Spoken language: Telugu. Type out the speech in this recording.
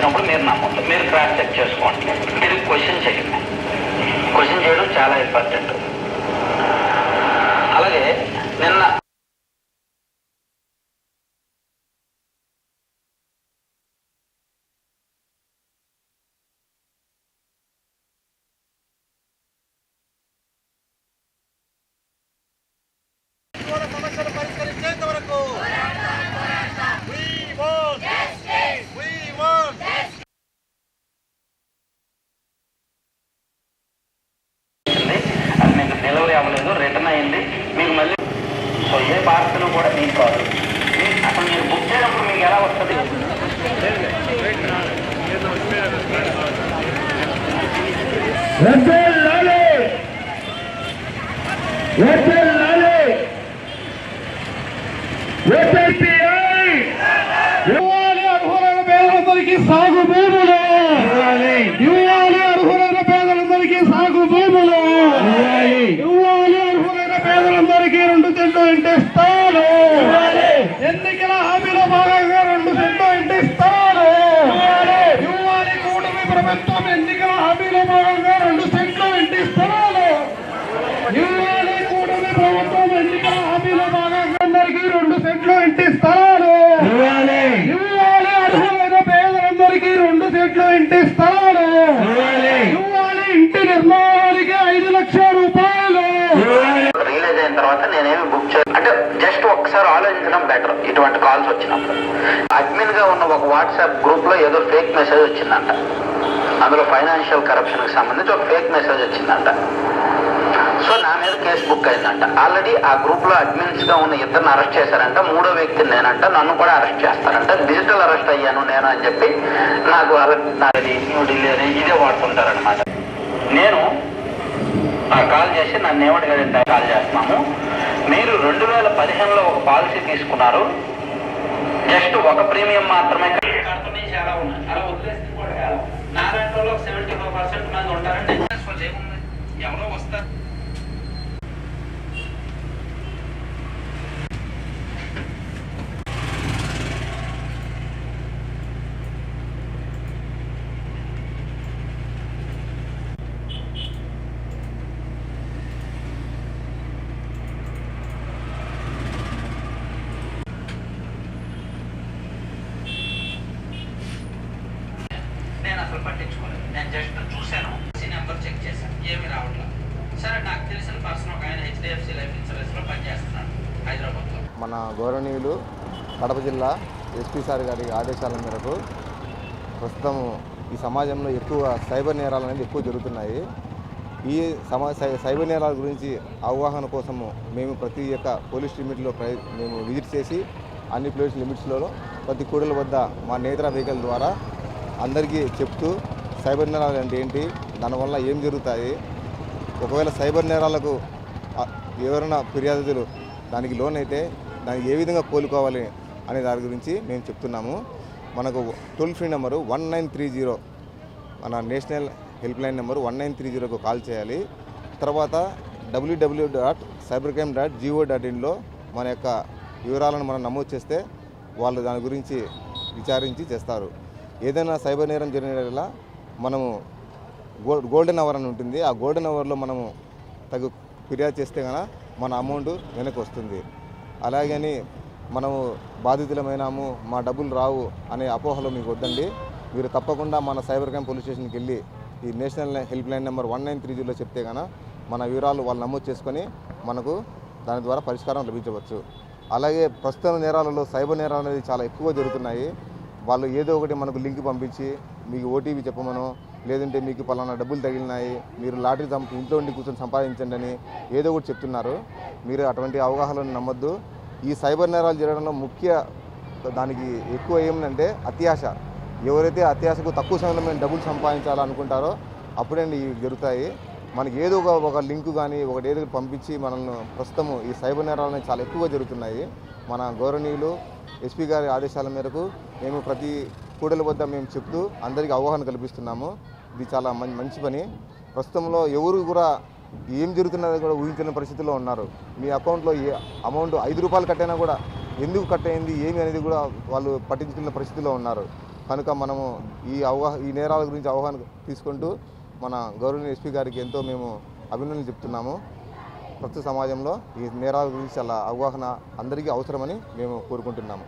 వచ్చినప్పుడు మీరు నమ్మొద్దు మీరు క్రాస్ చెక్ చేసుకోండి. పార్సల్ కూడా మీకు కాదు. అసలు మీరు బుక్ చేయనప్పుడు మీకు ఎలా వస్తుంది? సాగు భూములు ఇవ్వాలి అర్హులైన పేదలందరికీ సాగు భూములు ఇవ్వాలి అర్హులైన పేదలందరికీ రెండు సెంట్లు ఇంటి ఎన్నికల హామీలో భాగంగా రెండు సెంట్లు ఇంటి స్థానం ఇవ్వాలి. కూటమి ప్రభుత్వం ఎన్నికల హామీలో భాగంగా రెండు సెంట్లు ఇంటి స్థలాలు ఇవ్వాలి కూటమి ప్రభుత్వం ఎన్నికల హామీలో భాగంగా అందరికీ రెండు సెంట్లు ఇంటి స్థలాలు ఇవ్వాలి. అర్హులైన పేదలందరికీ రెండు సెంట్లు ఇంటి స్థలాలు ఇవ్వాలి. ఇంటి నిర్మాణానికి ఐదు లక్షల రూపాయలు రియలైజ్ అయిన తర్వాత నేనేమి బుక్ చే అంటే జస్ట్ ఒక్కసారి ఆలోచించడం బెటర్ ఇటువంటి కాల్స్ వచ్చినప్పుడు. అడ్మిన్గా ఉన్న ఒక వాట్సాప్ గ్రూప్లో ఏదో ఫేక్ మెసేజ్ వచ్చిందంట. అందులో ఫైనాన్షియల్ కరప్షన్కి సంబంధించి ఒక ఫేక్ మెసేజ్ వచ్చిందంట. సో నా మీద కేసు బుక్ అయిందంట. ఆల్రెడీ ఆ గ్రూప్లో అడ్మిన్స్గా ఉన్న ఇద్దరిని అరెస్ట్ చేశారంట. మూడో వ్యక్తిని నేనంట. నన్ను కూడా అరెస్ట్ చేస్తారంట. డిజిటల్ అరెస్ట్ అయ్యాను నేను అని చెప్పి నాకు అరెస్ట్ న్యూఢిల్లీ అని ఇదే వాడుకుంటారనమాట నేను కాల్ చేసి నన్ను ఏమడిగారంటే కాల్ చేస్తున్నాము. మీరు రెండు వేల పదిహేనులో ఒక పాలసీ తీసుకున్నారు. జస్ట్ ఒక ప్రీమియం మాత్రమే కడుతున్నాయి చాలా ఉన్నాయి. అలా వదిలేస్తే కూడా కాదు. నా సెవెంటీ ఫైవ్ పర్సెంట్ మంది ఉంటారంటే ఎవరో వస్తారు నేను అసలు పట్టించుకోలేదు. నేను జస్ట్ చూశాను. నెంబర్ చెక్ చేశాను. ఏమి రావట్లేదు సరే నాకు తెలిసిన పర్సన్ ఒక ఆయన హెచ్డిఎఫ్సి లైఫ్ ఇన్సూరెన్స్లో పనిచేస్తున్నాడు హైదరాబాద్లో మన గౌరవనీయులు కడప జిల్లా ఎస్పీ సార్ గారి ఆదేశాల మేరకు ప్రస్తుతం ఈ సమాజంలో ఎక్కువ సైబర్ నేరాలు అనేది ఎక్కువ జరుగుతున్నాయి. ఈ సమా సైబర్ నేరాల గురించి అవగాహన కోసము మేము ప్రతి యొక్క పోలీస్ లిమిట్లో ప్రయ మేము విజిట్ చేసి అన్ని పోలీస్ లిమిట్స్లో ప్రతి కూడల వద్ద మా నేత్ర వెహికల్ ద్వారా అందరికీ చెప్తూ సైబర్ నేరాలు అంటే ఏంటి? దానివల్ల ఏం జరుగుతాయి? ఒకవేళ సైబర్ నేరాలకు ఎవరైనా ఫిర్యాదులు దానికి లోన్ అయితే దానికి ఏ విధంగా కోలుకోవాలి అనే దాని గురించి మేము చెప్తున్నాము. మనకు toll free number one nine three zero మన national help line number one nine three జీరోకు call చేయాలి. తర్వాత W W dot cyber crime dot G O dot ఇన్లో మన యొక్క వివరాలను మనం నమోదు చేస్తే వాళ్ళు దాని గురించి విచారించి చేస్తారు. ఏదైనా సైబర్ నేరం జరిగిన మనము గోల్డెన్ అవర్ అని ఉంటుంది. ఆ గోల్డెన్ అవర్లో మనము తగు ఫిర్యాదు చేస్తే కనుక మన అమౌంట్ వెనక్కి వస్తుంది. అలాగని మనము బాధితులమైనాము మా డబ్బులు రావు అనే అపోహలు మీకు వద్దండి. మీరు తప్పకుండా మన సైబర్ క్రైమ్ పోలీస్ స్టేషన్కి వెళ్ళి ఈ national help line number one nine three జీరోలో చెప్తే కనుక మన వివరాలు వాళ్ళు నమోదు చేసుకొని మనకు దాని ద్వారా పరిష్కారం లభించవచ్చు. అలాగే ప్రస్తుత నేరాలలో సైబర్ నేరాలు అనేది చాలా ఎక్కువ జరుగుతున్నాయి. వాళ్ళు ఏదో ఒకటి మనకు లింక్ పంపించి మీకు ఓటీపీ చెప్పమనో లేదంటే మీకు పలానా డబ్బులు తగిలినాయి మీరు లాటరీ సంప ఇంట్లో ఉండి కూర్చొని సంపాదించండి అని ఏదో ఒకటి చెప్తున్నారు. మీరు అటువంటి అవగాహనను నమ్మొద్దు. ఈ సైబర్ నేరాలు జరగడంలో ముఖ్య దానికి ఎక్కువ ఏమిటంటే అత్యాశ. ఎవరైతే అత్యాశకు తక్కువ సమయంలో మేము డబ్బులు సంపాదించాలనుకుంటారో అప్పుడే ఇవి జరుగుతాయి. మనకి ఏదో ఒక ఒక లింక్ కానీ ఒకటి ఏదో పంపించి మనల్ని ప్రస్తుతము ఈ సైబర్ నేరాలు చాలా ఎక్కువగా జరుగుతున్నాయి. మన గౌరవనీయులు ఎస్పీ గారి ఆదేశాల మేరకు మేము ప్రతి కూడల వద్ద మేము చెప్తూ అందరికీ అవగాహన కల్పిస్తున్నాము. ఇది చాలా మంచి పని. ప్రస్తుతంలో ఎవరు కూడా ఏం జరుగుతున్నది కూడా ఊహించని పరిస్థితిలో ఉన్నారు. మీ అకౌంట్లో ఏ అమౌంట్ ఐదు రూపాయలు కట్టైనా కూడా ఎందుకు కట్ అయింది ఏమి అనేది కూడా వాళ్ళు పట్టించుకున్న పరిస్థితిలో ఉన్నారు. కనుక మనము ఈ అవగాహన ఈ నేరాల గురించి అవగాహన తీసుకుంటూ మన గౌరవనీయ ఎస్పీ గారికి ఎంతో మేము అభినందనలు చెప్తున్నాము. ప్రస్తుత సమాజంలో ఈ నేరాల గురించి చాలా అవగాహన అందరికీ అవసరమని మేము కోరుకుంటున్నాము.